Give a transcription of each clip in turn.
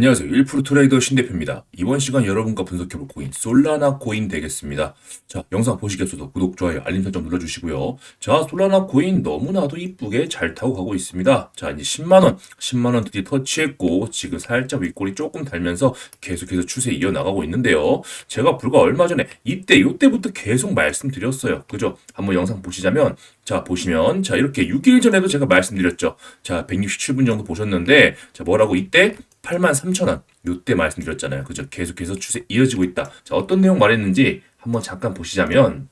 안녕하세요. 1% 트레이더 신대표입니다. 이번 시간 여러분과 분석해볼 코인 솔라나 코인 되겠습니다. 자, 영상 보시기 앞서서 구독, 좋아요, 알림 설정 눌러주시고요. 자, 솔라나 코인 너무나도 이쁘게 잘 타고 가고 있습니다. 자, 이제 10만원, 10만원 드디어 터치했고 지금 살짝 윗골이 조금 달면서 계속해서 추세 이어나가고 있는데요. 제가 불과 얼마 전에 이때, 이때부터 계속 말씀드렸어요. 그죠? 한번 영상 보시자면 자, 보시면 자, 이렇게 6일 전에도 제가 말씀드렸죠. 자, 167분 정도 보셨는데 자, 뭐라고 이때 8만 3천 원. 요때 말씀드렸잖아요. 그죠? 계속해서 추세 이어지고 있다. 자, 어떤 내용 말했는지 한번 잠깐 보시자면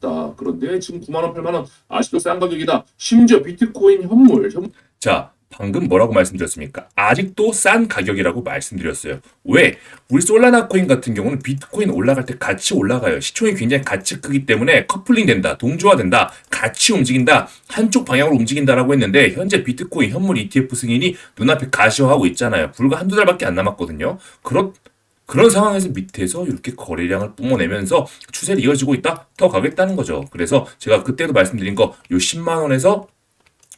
자, 그런데 지금 9만 원, 8만 원 아직도 싼 가격이다. 심지어 비트코인 현물. 현... 자, 방금 뭐라고 말씀드렸습니까? 아직도 싼 가격이라고 말씀드렸어요. 왜? 우리 솔라나 코인 같은 경우는 비트코인 올라갈 때 같이 올라가요. 시총이 굉장히 같이 크기 때문에 커플링 된다, 동조화 된다, 같이 움직인다, 한쪽 방향으로 움직인다라고 했는데 현재 비트코인 현물 ETF 승인이 눈앞에 가시화하고 있잖아요. 불과 한두 달밖에 안 남았거든요. 그렇 그런 상황에서 밑에서 이렇게 거래량을 뿜어내면서 추세를 이어지고 있다? 더 가겠다는 거죠. 그래서 제가 그때도 말씀드린 거, 요 10만 원에서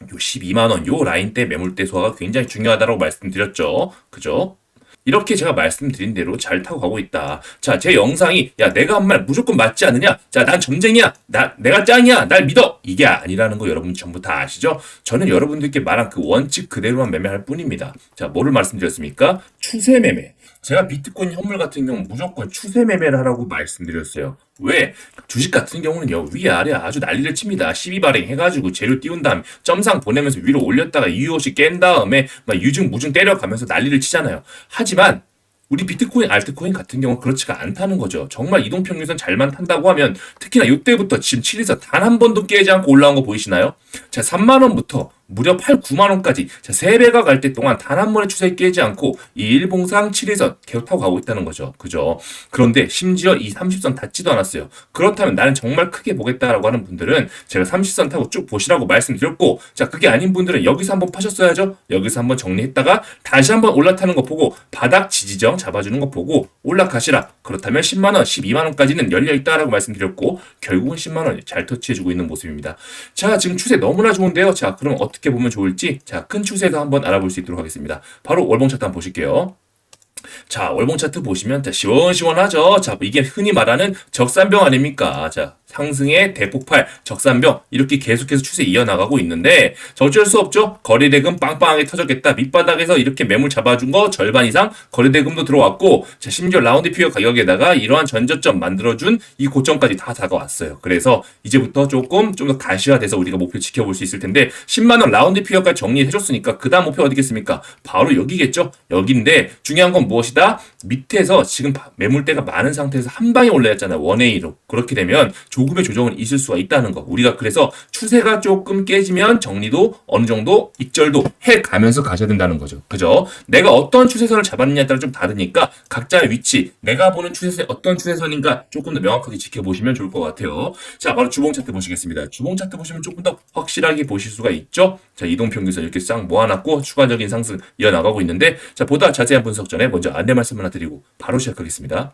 요 12만 원, 요 라인대 매물대 소화가 굉장히 중요하다고 말씀드렸죠. 그죠? 이렇게 제가 말씀드린 대로 잘 타고 가고 있다. 자, 제 영상이 야 내가 한 말 무조건 맞지 않느냐? 자, 난 점쟁이야. 나 내가 짱이야. 날 믿어. 이게 아니라는 거 여러분 전부 다 아시죠? 저는 여러분들께 말한 그 원칙 그대로만 매매할 뿐입니다. 자, 뭐를 말씀드렸습니까? 추세 매매. 제가 비트코인 현물 같은 경우 무조건 추세 매매를 하라고 말씀드렸어요. 왜? 주식 같은 경우는요, 위아래 아주 난리를 칩니다. 12발행 해가지고 재료 띄운 다음 점상 보내면서 위로 올렸다가 이유 없이 깬 다음에 막 유증 무증 때려가면서 난리를 치잖아요. 하지만 우리 비트코인, 알트코인 같은 경우는 그렇지가 않다는 거죠. 정말 이동평균선 잘만 탄다고 하면 특히나 이때부터 지금 7에서 단 한 번도 깨지 않고 올라온 거 보이시나요? 자, 3만원부터 무려 8, 9만 원까지 자, 3배가 갈 때 동안 단 한 번의 추세에 깨지 않고 이 일봉상 7일선 계속 타고 가고 있다는 거죠. 그죠? 그런데 심지어 이 30선 닿지도 않았어요. 그렇다면 나는 정말 크게 보겠다라고 하는 분들은 제가 30선 타고 쭉 보시라고 말씀드렸고 자, 그게 아닌 분들은 여기서 한번 파셨어야죠. 여기서 한번 정리했다가 다시 한번 올라타는 거 보고 바닥 지지정 잡아주는 거 보고 올라가시라. 그렇다면 10만 원, 12만 원까지는 열려 있다라고 말씀드렸고 결국은 10만 원 잘 터치해주고 있는 모습입니다. 자, 지금 추세 너무나 좋은데요. 자, 그럼 어떻게 어떻게 보면 좋을지 자, 큰 추세도 한번 알아볼 수 있도록 하겠습니다. 바로 월봉 차트 한번 보실게요. 자, 월봉 차트 보시면 자, 시원시원하죠. 자, 이게 흔히 말하는 적산병 아닙니까? 자, 상승의 대폭발, 적산병 이렇게 계속해서 추세 이어나가고 있는데 어쩔 수 없죠. 거래대금 빵빵하게 터졌겠다. 밑바닥에서 이렇게 매물 잡아준 거 절반 이상 거래대금도 들어왔고 자, 심지어 라운드 피어 가격에다가 이러한 전저점 만들어준 이 고점까지 다 다가왔어요. 그래서 이제부터 조금 좀 더 가시화돼서 우리가 목표 지켜볼 수 있을 텐데 10만 원 라운드 피어까지 정리해줬으니까 그 다음 목표 어디겠습니까? 바로 여기겠죠. 여기인데 중요한 건 무엇이다? 밑에서 지금 매물대가 많은 상태에서 한 방에 올라왔잖아요. 원웨이로 그렇게 되면 조금의 조정은 있을 수가 있다는 거. 우리가 그래서 추세가 조금 깨지면 정리도 어느 정도 익절도 해 가면서 가셔야 된다는 거죠. 그죠? 내가 어떤 추세선을 잡았느냐에 따라 좀 다르니까 각자의 위치, 내가 보는 추세선 어떤 추세선인가 조금 더 명확하게 지켜보시면 좋을 것 같아요. 자, 바로 주봉 차트 보시겠습니다. 주봉 차트 보시면 조금 더 확실하게 보실 수가 있죠. 자, 이동 평균선 이렇게 싹 모아놨고 추가적인 상승 이어나가고 있는데 자, 보다 자세한 분석 전에 먼저 안내 말씀 하나 드리고 바로 시작하겠습니다.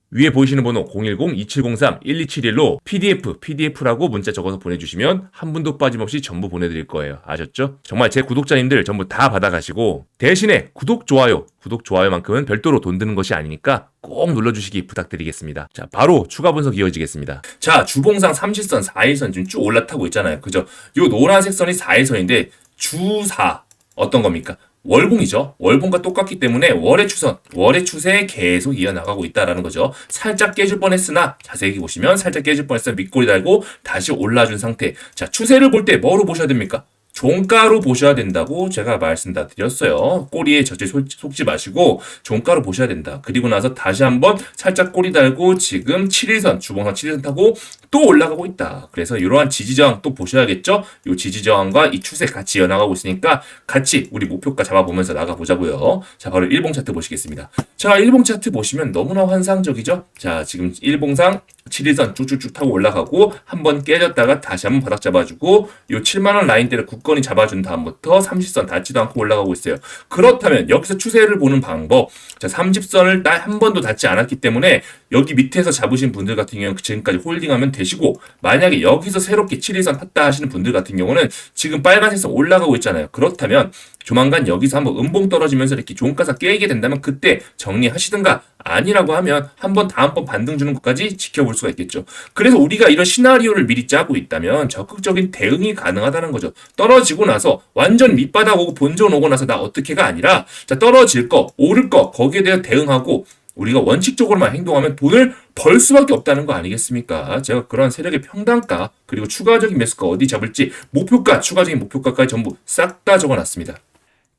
위에 보이시는 번호 010-2703-1271로 PDF, PDF라고 문자 적어서 보내주시면 한 분도 빠짐없이 전부 보내드릴 거예요. 아셨죠? 정말 제 구독자님들 전부 다 받아가시고 대신에 구독, 좋아요, 구독, 좋아요만큼은 별도로 돈 드는 것이 아니니까 꼭 눌러주시기 부탁드리겠습니다. 자, 바로 추가 분석 이어지겠습니다. 자, 주봉상 30선, 4일선 지금 쭉 올라타고 있잖아요. 그죠? 요 노란색 선이 4일선인데 주4 어떤 겁니까? 월봉이죠. 월봉과 똑같기 때문에 월의 추선, 월의 추세에 계속 이어나가고 있다라는 거죠. 살짝 깨질 뻔했으나 자세히 보시면 살짝 깨질 뻔했으나 밑꼬리 달고 다시 올라준 상태. 자, 추세를 볼 때 뭐로 보셔야 됩니까? 종가로 보셔야 된다고 제가 말씀 다 드렸어요. 꼬리에 속- 속지 마시고 종가로 보셔야 된다. 그리고 나서 다시 한번 살짝 꼬리 달고 지금 7일선, 주봉선 7일선 타고 또 올라가고 있다. 그래서 이러한 지지저항 또 보셔야겠죠? 이 지지저항과 이 추세 같이 이어나가고 있으니까 같이 우리 목표가 잡아보면서 나가보자고요. 자, 바로 일봉 차트 보시겠습니다. 자, 일봉 차트 보시면 너무나 환상적이죠? 자, 지금 일봉상 7일선 쭉쭉쭉 타고 올라가고 한 번 깨졌다가 다시 한번 바닥 잡아주고 요 7만원 라인대를 굳건 히 잡아준 다음부터 30선 닿지도 않고 올라가고 있어요. 그렇다면 여기서 추세를 보는 방법 자 30선을 딱한 번도 닿지 않았기 때문에 여기 밑에서 잡으신 분들 같은 경우는 지금까지 홀딩하면 되시고 만약에 여기서 새롭게 7일선 탔다 하시는 분들 같은 경우는 지금 빨간색 선 올라가고 있잖아요. 그렇다면 조만간 여기서 한번 음봉 떨어지면서 이렇게 종가사 깨게 된다면 그때 정리하시든가 아니라고 하면 한번 다음번 반등 주는 것까지 지켜볼 수가 있겠죠. 그래서 우리가 이런 시나리오를 미리 짜고 있다면 적극적인 대응이 가능하다는 거죠. 떨어지고 나서 완전 밑바닥 오고 본전 오고 나서 나 어떻게가 아니라 자 떨어질 거, 오를 거 거기에 대해 대응하고 우리가 원칙적으로만 행동하면 돈을 벌 수밖에 없다는 거 아니겠습니까? 제가 그런 세력의 평단가 그리고 추가적인 매수가 어디 잡을지 목표가 추가적인 목표가까지 전부 싹 다 적어놨습니다.